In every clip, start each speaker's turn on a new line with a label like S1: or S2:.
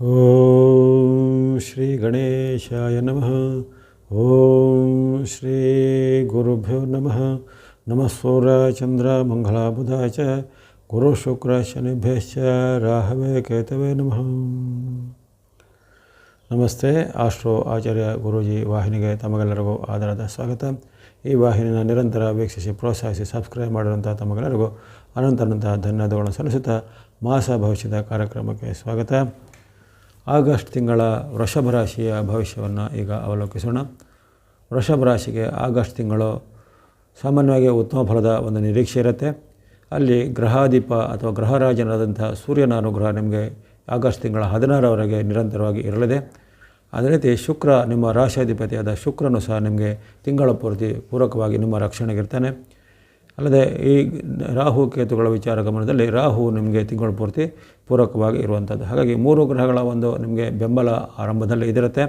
S1: ಓಂ ಶ್ರೀ ಗಣೇಶಾಯ ನಮಃ ಓಂ ಶ್ರೀ ಗುರುಭ್ಯೋ ನಮಃ ನಮಃ ಸೂರ್ಯ ಚಂದ್ರ ಮಂಗಳ ಬುಧ ಚ ಗುರು ಶುಕ್ರ ಶನಿಭ್ಯಶ್ಚ ರಾಹವೇ ಕೇತವೇ ನಮಃ ನಮಸ್ತೆ ಆಸ್ಟ್ರೋ ಆಚಾರ್ಯ ಗುರೂಜಿ ವಾಹಿನಿಗೆ ತಮಗೆಲ್ಲರಿಗೂ ಆಧಾರದ ಸ್ವಾಗತ ಈ ವಾಹಿನಿನ ನಿರಂತರ ವೀಕ್ಷಿಸಿ ಪ್ರೋತ್ಸಾಹಿಸಿ ಸಬ್ಸ್ಕ್ರೈಬ್ ಮಾಡಿರುವಂಥ ತಮಗೆಲ್ಲರಿಗೂ ಅನಂತನಂತಹ ಧನ್ಯವಾದಗಳನ್ನು ಸಲ್ಲಿಸುತ್ತಾ ಮಾಸ ಭವಿಷ್ಯದ ಕಾರ್ಯಕ್ರಮಕ್ಕೆ ಸ್ವಾಗತ ಆಗಸ್ಟ್ ತಿಂಗಳ ವೃಷಭ ರಾಶಿಯ ಭವಿಷ್ಯವನ್ನು ಈಗ ಅವಲೋಕಿಸೋಣ. ವೃಷಭ ರಾಶಿಗೆ ಆಗಸ್ಟ್ ತಿಂಗಳು ಸಾಮಾನ್ಯವಾಗಿ ಉತ್ತಮ ಫಲದ ಒಂದು ನಿರೀಕ್ಷೆ ಇರುತ್ತೆ. ಅಲ್ಲಿ ಗ್ರಹಾಧಿಪ ಅಥವಾ ಗ್ರಹರಾಜನಾದಂಥ ಸೂರ್ಯನ ಅನುಗ್ರಹ ನಿಮಗೆ ಆಗಸ್ಟ್ ತಿಂಗಳ ಹದಿನಾರವರೆಗೆ ನಿರಂತರವಾಗಿ ಇರಲಿದೆ. ಅದೇ ರೀತಿ ಶುಕ್ರ ನಿಮ್ಮ ರಾಶಾಧಿಪತಿಯಾದ ಶುಕ್ರನು ಸಹ ನಿಮಗೆ ತಿಂಗಳ ಪೂರ್ತಿ ಪೂರಕವಾಗಿ ನಿಮ್ಮ ರಕ್ಷಣೆಗಿರ್ತಾನೆ. ಅಲ್ಲದೆ ಈ ರಾಹು ಕೇತುಗಳ ವಿಚಾರ ಗಮನದಲ್ಲಿ ರಾಹು ನಿಮಗೆ ತಿಂಗಳ ಪೂರ್ತಿ ಪೂರಕವಾಗಿ ಇರುವಂಥದ್ದು. ಹಾಗಾಗಿ ಮೂರು ಗ್ರಹಗಳ ಒಂದು ನಿಮಗೆ ಬೆಂಬಲ ಆರಂಭದಲ್ಲಿ ಇದಿರುತ್ತೆ.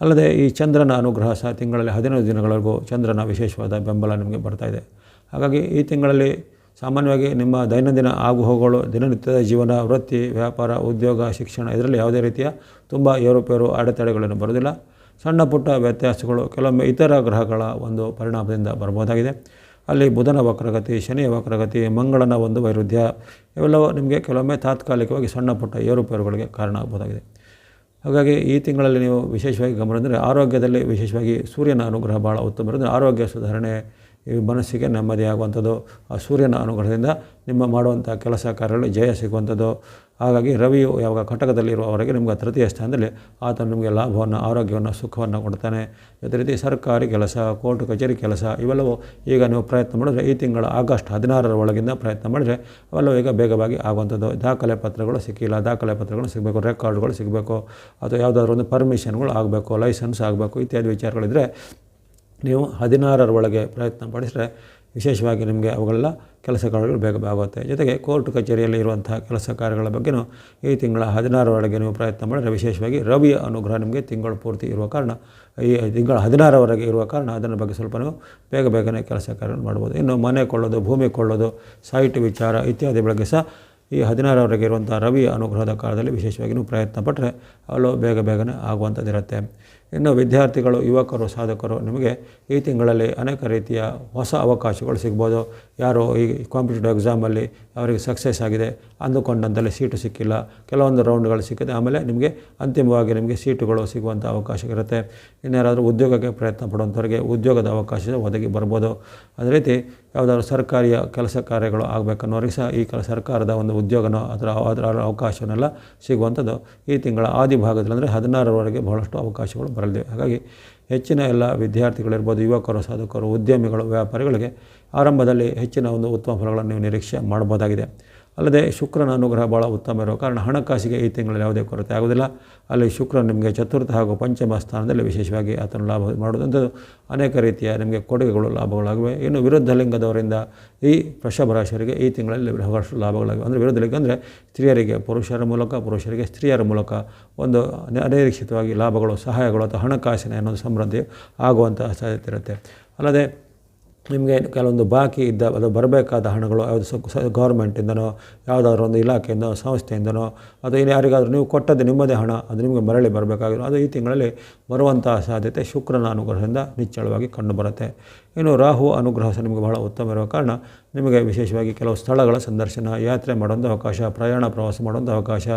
S1: ಅಲ್ಲದೆ ಈ ಚಂದ್ರನ ಅನುಗ್ರಹ ಸಹ ತಿಂಗಳಲ್ಲಿ ಹದಿನೈದು ದಿನಗಳಿಗೂ ಚಂದ್ರನ ವಿಶೇಷವಾದ ಬೆಂಬಲ ನಿಮಗೆ ಬರ್ತಾಯಿದೆ ಹಾಗಾಗಿ ಈ ತಿಂಗಳಲ್ಲಿ ಸಾಮಾನ್ಯವಾಗಿ ನಿಮ್ಮ ದೈನಂದಿನ ಆಗುಹೋಗುಗಳು ದಿನನಿತ್ಯದ ಜೀವನ, ವೃತ್ತಿ, ವ್ಯಾಪಾರ, ಉದ್ಯೋಗ, ಶಿಕ್ಷಣ, ಇದರಲ್ಲಿ ಯಾವುದೇ ರೀತಿಯ ತುಂಬ ಏರುಪೇರು ಅಡೆತಡೆಗಳನ್ನು ಬರೋದಿಲ್ಲ ಸಣ್ಣ ಪುಟ್ಟ ವ್ಯತ್ಯಾಸಗಳು ಕೆಲವೊಮ್ಮೆ ಇತರ ಗ್ರಹಗಳ ಒಂದು ಪರಿಣಾಮದಿಂದ ಬರ್ಬೋದಾಗಿದೆ. ಅಲ್ಲಿ ಬುಧನ ವಕ್ರಗತಿ, ಶನಿಯ ವಕ್ರಗತಿ, ಮಂಗಳನ ಒಂದು ವೈರುಧ್ಯ, ಇವೆಲ್ಲವೂ ನಿಮಗೆ ಕೆಲವೊಮ್ಮೆ ತಾತ್ಕಾಲಿಕವಾಗಿ ಸಣ್ಣ ಪುಟ್ಟ ಏರುಪೇರುಗಳಿಗೆ ಕಾರಣ ಆಗಬಹುದಾಗಿದೆ. ಹಾಗಾಗಿ ಈ ತಿಂಗಳಲ್ಲಿ ನೀವು ವಿಶೇಷವಾಗಿ ಗಮನ ಅಂದರೆ ಆರೋಗ್ಯದಲ್ಲಿ ವಿಶೇಷವಾಗಿ ಸೂರ್ಯನ ಅನುಗ್ರಹ ಭಾಳ ಉತ್ತಮ ಇರೋದ್ರೆ ಆರೋಗ್ಯ ಸುಧಾರಣೆ, ಈ ಮನಸ್ಸಿಗೆ ನೆಮ್ಮದಿ ಆಗುವಂಥದ್ದು ಆ ಸೂರ್ಯನ ಅನುಗ್ರಹದಿಂದ ನಿಮ್ಮ ಮಾಡುವಂಥ ಕೆಲಸ ಕಾರ್ಯಗಳು ಜಯ ಸಿಗುವಂಥದ್ದು ಹಾಗಾಗಿ ರವಿಯು ಯಾವಾಗ ಘಟಕದಲ್ಲಿರುವವರೆಗೆ ನಿಮಗೆ ತೃತೀಯ ಸ್ಥಾನದಲ್ಲಿ ಆತ ನಿಮಗೆ ಲಾಭವನ್ನು, ಆರೋಗ್ಯವನ್ನು, ಸುಖವನ್ನು ಕೊಡ್ತಾನೆ. ಅದೇ ರೀತಿ ಸರ್ಕಾರಿ ಕೆಲಸ, ಕೋರ್ಟ್, ಕಚೇರಿ ಕೆಲಸ, ಇವೆಲ್ಲವೂ ಈಗ ನೀವು ಪ್ರಯತ್ನ ಮಾಡಿದ್ರೆ ಈ ತಿಂಗಳ ಆಗಸ್ಟ್ ಹದಿನಾರರ ಒಳಗಿಂದ ಪ್ರಯತ್ನ ಮಾಡಿದರೆ ಅವೆಲ್ಲವೂ ಈಗ ಬೇಗವಾಗಿ ಆಗುವಂಥದ್ದು. ದಾಖಲೆ ಪತ್ರಗಳು ಸಿಕ್ಕಿಲ್ಲ, ದಾಖಲೆ ಪತ್ರಗಳು ಸಿಗಬೇಕು, ರೆಕಾರ್ಡ್ಗಳು ಸಿಗಬೇಕು, ಅಥವಾ ಯಾವುದಾದ್ರೂ ಒಂದು ಪರ್ಮಿಷನ್ಗಳು ಆಗಬೇಕು, ಲೈಸೆನ್ಸ್ ಆಗಬೇಕು ಇತ್ಯಾದಿ ವಿಚಾರಗಳಿದ್ದರೆ ನೀವು ಹದಿನಾರರ ಒಳಗೆ ಪ್ರಯತ್ನ ಪಡಿಸಿದ್ರೆ ವಿಶೇಷವಾಗಿ ನಿಮಗೆ ಅವುಗಳೆಲ್ಲ ಕೆಲಸ ಕಾರ್ಯಗಳು ಬೇಗ ಆಗುತ್ತೆ ಜೊತೆಗೆ ಕೋರ್ಟ್ ಕಚೇರಿಯಲ್ಲಿ ಇರುವಂತಹ ಕೆಲಸ ಕಾರ್ಯಗಳ ಬಗ್ಗೆಯೂ ಈ ತಿಂಗಳ ಹದಿನಾರರವರೆಗೆ ನೀವು ಪ್ರಯತ್ನ ಮಾಡಿದರೆ ವಿಶೇಷವಾಗಿ ರವಿಯ ಅನುಗ್ರಹ ನಿಮಗೆ ತಿಂಗಳು ಪೂರ್ತಿ ಇರುವ ಕಾರಣ, ಈ ತಿಂಗಳ ಹದಿನಾರರವರೆಗೆ ಇರುವ ಕಾರಣ ಅದರ ಬಗ್ಗೆ ಸ್ವಲ್ಪ ನೀವು ಬೇಗ ಬೇಗನೆ ಕೆಲಸ ಕಾರ್ಯ ಮಾಡ್ಬೋದು. ಇನ್ನು ಮನೆ ಕೊಳ್ಳೋದು, ಭೂಮಿ ಕೊಳ್ಳೋದು, ಸೈಟ್ ವಿಚಾರ ಇತ್ಯಾದಿ ಬಗ್ಗೆ ಸಹ ಈ ಹದಿನಾರವರೆಗೆ ಇರುವಂಥ ರವಿಯ ಅನುಗ್ರಹದ ಕಾಲದಲ್ಲಿ ವಿಶೇಷವಾಗಿ ನೀವು ಪ್ರಯತ್ನ ಪಟ್ಟರೆ ಅಲ್ಲೂ ಬೇಗ ಬೇಗನೆ ಆಗುವಂಥದ್ದಿರುತ್ತೆ. ಇನ್ನು ವಿದ್ಯಾರ್ಥಿಗಳು, ಯುವಕರು, ಸಾಧಕರು ನಿಮಗೆ ಈ ತಿಂಗಳಲ್ಲಿ ಅನೇಕ ರೀತಿಯ ಹೊಸ ಅವಕಾಶಗಳು ಸಿಗ್ಬೋದು. ಯಾರು ಈ ಕಾಂಪಿಟೇಟಿವ್ ಎಕ್ಸಾಮಲ್ಲಿ ಅವರಿಗೆ ಸಕ್ಸಸ್ ಆಗಿದೆ, ಅಂದುಕೊಂಡಂತಲ್ಲಿ ಸೀಟು ಸಿಕ್ಕಿಲ್ಲ, ಕೆಲವೊಂದು ರೌಂಡ್ಗಳು ಸಿಕ್ಕಿದೆ, ಆಮೇಲೆ ನಿಮಗೆ ಅಂತಿಮವಾಗಿ ನಿಮಗೆ ಸೀಟುಗಳು ಸಿಗುವಂಥ ಅವಕಾಶ ಇರುತ್ತೆ. ಇನ್ಯಾರಾದರೂ ಉದ್ಯೋಗಕ್ಕೆ ಪ್ರಯತ್ನ ಪಡುವಂಥವ್ರಿಗೆ ಉದ್ಯೋಗದ ಅವಕಾಶ ಒದಗಿ ಬರ್ಬೋದು. ಅದೇ ರೀತಿ ಯಾವುದಾದ್ರು ಸರ್ಕಾರಿಯ ಕೆಲಸ ಕಾರ್ಯಗಳು ಆಗಬೇಕನ್ನೋರಿಗೆ ಸಹ ಈ ಕೆಲ ಸರ್ಕಾರದ ಒಂದು ಉದ್ಯೋಗನೋ ಅದರ ಅದರ ಅವಕಾಶವನ್ನೆಲ್ಲ ಸಿಗುವಂಥದ್ದು ಈ ತಿಂಗಳ ಆದಿ ಭಾಗದಲ್ಲಿ ಅಂದರೆ ಹದಿನಾರರವರೆಗೆ ಬಹಳಷ್ಟು ಅವಕಾಶಗಳು ಬರಲಿದೆ. ಹಾಗಾಗಿ ಹೆಚ್ಚಿನ ಎಲ್ಲ ವಿದ್ಯಾರ್ಥಿಗಳಿರ್ಬೋದು, ಯುವಕರು, ಸಾಧಕರು, ಉದ್ಯಮಿಗಳು, ವ್ಯಾಪಾರಿಗಳಿಗೆ ಆರಂಭದಲ್ಲಿ ಹೆಚ್ಚಿನ ಒಂದು ಉತ್ತಮ ಫಲಗಳನ್ನು ನೀವು ನಿರೀಕ್ಷೆ ಮಾಡ್ಬೋದಾಗಿದೆ ಅಲ್ಲದೆ ಶುಕ್ರನ ಅನುಗ್ರಹ ಭಾಳ ಉತ್ತಮ ಇರೋ ಕಾರಣ ಹಣಕಾಸಿಗೆ ಈ ತಿಂಗಳಲ್ಲಿ ಯಾವುದೇ ಕೊರತೆ ಆಗೋದಿಲ್ಲ ಅಲ್ಲಿ ಶುಕ್ರ ನಿಮಗೆ ಚತುರ್ಥ ಹಾಗೂ ಪಂಚಮ ಸ್ಥಾನದಲ್ಲಿ ವಿಶೇಷವಾಗಿ ಆತನ ಲಾಭ ಮಾಡುವುದಂಥದ್ದು ಅನೇಕ ರೀತಿಯ ನಿಮಗೆ ಕೊಡುಗೆಗಳು ಲಾಭಗಳಾಗಿವೆ. ಇನ್ನು ವಿರುದ್ಧ ಲಿಂಗದವರಿಂದ ಈ ವೃಷಭ ರಾಶಿಯರಿಗೆ ಈ ತಿಂಗಳಲ್ಲಿ ಬಹಳಷ್ಟು ಲಾಭಗಳಾಗಿವೆ. ಅಂದರೆ ವಿರುದ್ಧ ಲಿಂಗ ಅಂದರೆ ಸ್ತ್ರೀಯರಿಗೆ, ಪುರುಷರ ಮೂಲಕ, ಪುರುಷರಿಗೆ, ಸ್ತ್ರೀಯರ ಮೂಲಕ ಒಂದು ಅನಿರೀಕ್ಷಿತವಾಗಿ ಲಾಭಗಳು, ಸಹಾಯಗಳು ಅಥವಾ ಹಣಕಾಸಿನ ಅನ್ನೋದು ಸಮೃದ್ಧಿ ಆಗುವಂತಹ ಸಾಧ್ಯತೆ ಇರುತ್ತೆ. ಅಲ್ಲದೆ ನಿಮಗೆ ಕೆಲವೊಂದು ಬಾಕಿ ಇದ್ದ ಅದು ಬರಬೇಕಾದ ಹಣಗಳು ಯಾವುದು ಗೌರ್ಮೆಂಟಿಂದನೋ, ಯಾವುದಾದ್ರೂ ಒಂದು ಇಲಾಖೆಯಿಂದನೋ, ಸಂಸ್ಥೆಯಿಂದನೋ, ಅಥವಾ ಇನ್ನು ಯಾರಿಗಾದರೂ ನೀವು ಕೊಟ್ಟದ್ದು ನಿಮ್ಮದೇ ಹಣ, ಅದು ನಿಮಗೆ ಮರಳಿ ಬರಬೇಕಾಗಿರೋ, ಅದು ಈ ತಿಂಗಳಲ್ಲಿ ಬರುವಂತಹ ಸಾಧ್ಯತೆ ಶುಕ್ರನ ಅನುಗ್ರಹದಿಂದ ನಿಚ್ಚಳವಾಗಿ ಕಂಡುಬರುತ್ತೆ. ಇನ್ನು ರಾಹು ಅನುಗ್ರಹ ನಿಮಗೆ ಬಹಳ ಉತ್ತಮ ಇರುವ ಕಾರಣ ನಿಮಗೆ ವಿಶೇಷವಾಗಿ ಕೆಲವು ಸ್ಥಳಗಳ ಸಂದರ್ಶನ, ಯಾತ್ರೆ ಮಾಡುವಂಥ ಅವಕಾಶ, ಪ್ರಯಾಣ ಪ್ರವಾಸ ಮಾಡುವಂಥ ಅವಕಾಶ,